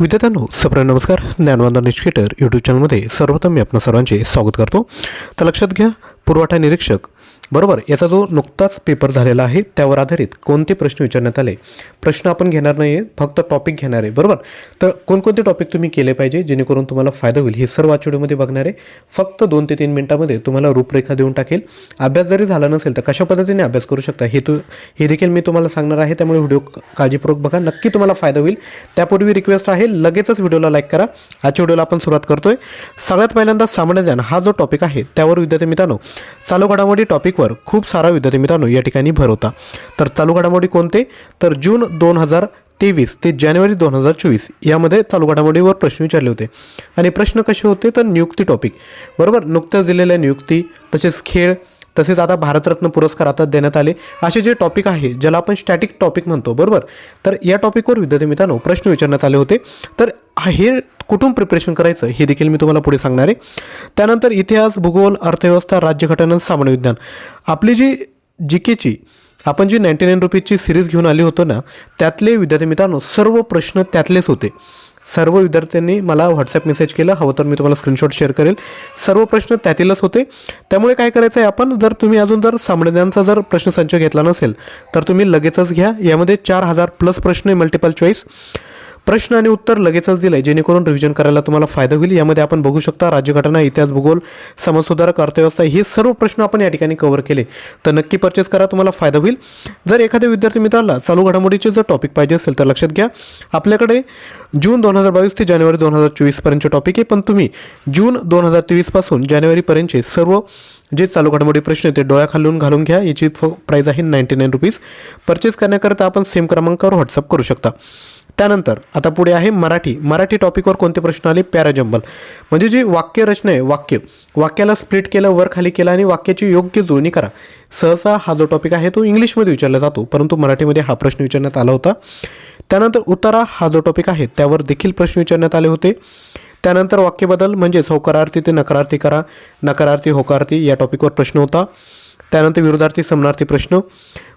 विद्यार्थ्यांनो सप्र नमस्कार. ज्ञानवंदन निष्केटर यूट्यूब चॅनलमध्ये सर्वप्रथम मी आपण सर्वांचे स्वागत करतो. तर लक्षात घ्या पुरवठा निरीक्षक. बरोबर याचा जो नुकताच पेपर झालेला आहे त्यावर आधारित कोणते प्रश्न विचारण्यात आले? प्रश्न आपण घेणार नाही आहे फक्त टॉपिक घेणार आहे बरोबर? तर कोणकोणते टॉपिक तुम्ही केले पाहिजे जेणेकरून तुम्हाला फायदा होईल? हे सर्व आजच्या व्हिडिओमध्ये बघणार आहे. फक्त दोन ते तीन मिनिटामध्ये तुम्हाला रूपरेखा देऊन टाकेल. अभ्यास जरी झाला नसेल तर कशा पद्धतीने अभ्यास करू शकता हे तू हे देखील मी तुम्हाला सांगणार आहे. त्यामुळे व्हिडिओ काळजीपूर्वक बघा. नक्की तुम्हाला फायदा होईल. त्यापूर्वी रिक्वेस्ट आहे लगेचच व्हिडिओला लाईक करा. आजच्या व्हिडिओला आपण सुरुवात करतोय. सगळ्यात पहिल्यांदा सामान्य ज्ञान हा जो टॉपिक आहे त्यावर विद्यार्थी मित्रांनो चालू घडामोडी टॉपिकवर खूप सारा विद्यार्थी मित्रांनो या ठिकाणी भर होता. तर चालू घडामोडी कोणते? तर जून दोन हजार तेवीस ते जानेवारी दोन हजार चोवीस यामध्ये चालू घडामोडीवर प्रश्न विचारले होते. आणि प्रश्न कसे होते? तर नियुक्ती टॉपिक. बरोबर? नुकत्याच दिलेल्या नियुक्ती तसेच खेळ तसेच आता भारतरत्न पुरस्कार आता देण्यात आले. असे जे टॉपिक आहे ज्याला आपण स्टॅटिक टॉपिक म्हणतो. बरोबर? तर या टॉपिकवर विद्यार्थी मित्रांनो प्रश्न विचारण्यात आले होते. तर हे कुठून प्रिपरेशन करायचं हे देखील मी तुम्हाला पुढे सांगणार आहे. त्यानंतर इतिहास भूगोल अर्थव्यवस्था राज्यघटना सामान्य विज्ञान. आपली जी जी केची आपण जी नाईन्टी नाईन रुपीजची सिरीज घेऊन आली होतो ना त्यातले विद्यार्थी मित्रांनो सर्व प्रश्न त्यातलेच होते. सर्व विद्यार्थ्यांनी मला व्हॉट्सअप मेसेज केलं हवं तर मी तुम्हाला स्क्रीनशॉट शेअर करेल. सर्व प्रश्न त्यातीलच होते. त्यामुळे काय करायचं आहे आपण जर तुम्ही अजून जर सामान्यांचा जर प्रश्नसंच घेतला नसेल तर तुम्ही लगेचच घ्या. यामध्ये चार हजार प्लस प्रश्न मल्टिपल चॉईस प्रश्न आणि उत्तर लगेचच दिलं आहे जेणेकरून रिव्हिजन करायला तुम्हाला फायदा होईल. यामध्ये आपण बघू शकता राज्यघटना इतिहास भूगोल समाजसुधारक अर्थव्यवस्था हे सर्व प्रश्न आपण या ठिकाणी कव्हर केले. तर नक्की परचेस करा तुम्हाला फायदा होईल. जर एखाद्या विद्यार्थी मित्राला चालू घडामोडीचे जर टॉपिक पाहिजे असेल तर लक्षात घ्या. आपल्याकडे जून दोन हजार बावीस ते जानेवारी दोन हजार चोवीसपर्यंतचे टॉपिक आहे. पण तुम्ही जून दोन हजार तेवीसपासून जानेवारीपर्यंतचे सर्व जे चालू घडामोडी प्रश्न आहेत ते डोळ्याखालून घालून घ्या. याची प्राईज आहे नाईन्टी नाईन रुपीज परचेस करण्याकरता आपण सेम क्रमांकावर व्हॉट्सअप करू शकता. त्यानंतर आता पुढे आहे मराठी. मराठी टॉपिकवर कोणते प्रश्न आले? पॅराजंबल. म्हणजे जी वाक्य रचना आहे वाक्य वाक्याला स्प्लिट केलं वर खाली केलं आणि वाक्याची योग्य जुळणी करा. सहसा हा जो टॉपिक आहे तो इंग्लिशमध्ये विचारला जातो परंतु मराठीमध्ये हा प्रश्न विचारण्यात आला होता. त्यानंतर उतारा हा जो टॉपिक आहे त्यावर देखील प्रश्न विचारण्यात आले होते. त्यानंतर वाक्यबदल म्हणजेच होकारार्थी ते नकारार्थी करा. नकारार्थी होकारार्थी या टॉपिकवर प्रश्न होता. त्यानंतर विरोधार्थी समनार्थी प्रश्न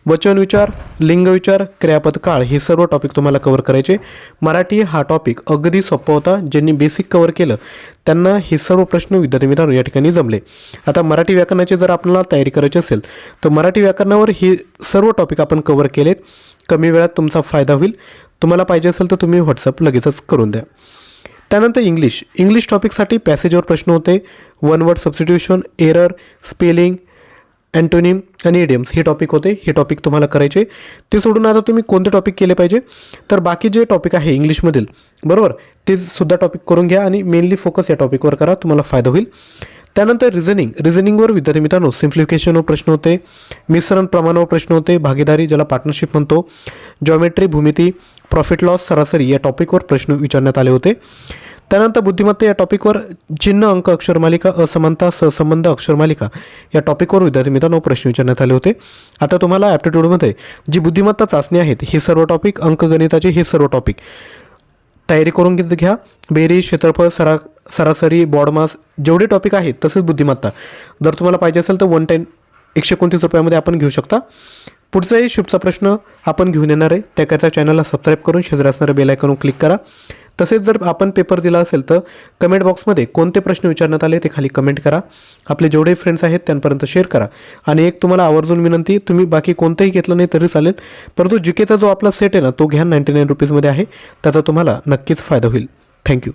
वचन विचार लिंग विचार क्रियापद काळ हे सर्व टॉपिक तुम्हाला कव्हर करायचे. मराठी हा टॉपिक अगदी सोपा होता ज्यांनी बेसिक कव्हर केलं त्यांना हे सर्व प्रश्न विद्यार्थी मित्रांनो या ठिकाणी जमले. आता मराठी व्याकरणाची जर आपल्याला तयारी करायची असेल तर मराठी व्याकरणावर हे सर्व टॉपिक आपण कव्हर केलेत. कमी वेळात तुमचा फायदा होईल. तुम्हाला पाहिजे असेल तर तुम्ही व्हॉट्सअप लगेचच करून द्या. त्यानंतर इंग्लिश. इंग्लिश टॉपिकसाठी पॅसेजवर प्रश्न होते. One word substitution error spelling antonym आणि इडियम्स हे टॉपिक होते. हे टॉपिक तुम्हाला करायचे. ते सोडून आता तुम्ही कोणते टॉपिक केले पाहिजे? तर बाकी जे टॉपिक आहे इंग्लिशमधील बरोबर? ते सुद्धा टॉपिक करून घ्या आणि मेनली फोकस या टॉपिकवर करा तुम्हाला फायदा होईल. त्यानंतर रिझनिंग रिझनिंगवर विद्यार्थी मित्रांनो सिम्प्लिफिकेशनवर प्रश्न होते मिश्रण प्रमाणावर प्रश्न होते भागीदारी ज्याला पार्टनरशिप म्हणतो जॉमेट्री भूमिती प्रॉफिट लॉस सरासरी या टॉपिकवर प्रश्न विचारण्यात आले होते. त्यानंतर बुद्धिमत्ता या टॉपिकवर चिन्ह अंक अक्षरमालिका असमानता सहसंबंध अक्षरमालिका या टॉपिकवर विद्यार्थी मित्रांनो प्रश्न विचारण्यात आले होते. आता तुम्हाला ॲप्टिट्यूडमध्ये जी बुद्धिमत्ता चाचणी आहेत हे सर्व टॉपिक अंकगणिताचे हे सर्व टॉपिक तयारी करून घ्या. बेरीज क्षेत्रफळ सरा सरासरी बॉडमास जेवढे टॉपिक आहेत तसेच बुद्धिमत्ता. जर तुम्हाला पाहिजे असेल तर वन टेन एकशे एकोणतीस रुपयामध्ये आपण घेऊ शकता. पुढचाही शुभचा प्रश्न आपण घेऊन येणार आहे. त्याकरता चॅनलला सबस्क्राईब करून शेजारी असणाऱ्या बेल क्लिक करा. तसेच जर आपण पेपर दिला असेल तर कमेंट बॉक्समध्ये कोणते प्रश्न विचारण्यात आले ते खाली कमेंट करा. आपले जेवढे फ्रेंड्स आहेत त्यांपर्यंत शेअर करा. आणि एक तुम्हाला आवर्जून विनंती तुम्ही बाकी कोणतंही घेतलं नाही तरी चालेल. परंतु जिकेचा जो आपला सेट आहे ना तो घ्या नाईन्टी नाईन रुपीजमध्ये आहे. त्याचा तुम्हाला नक्कीच फायदा होईल. थँक्यू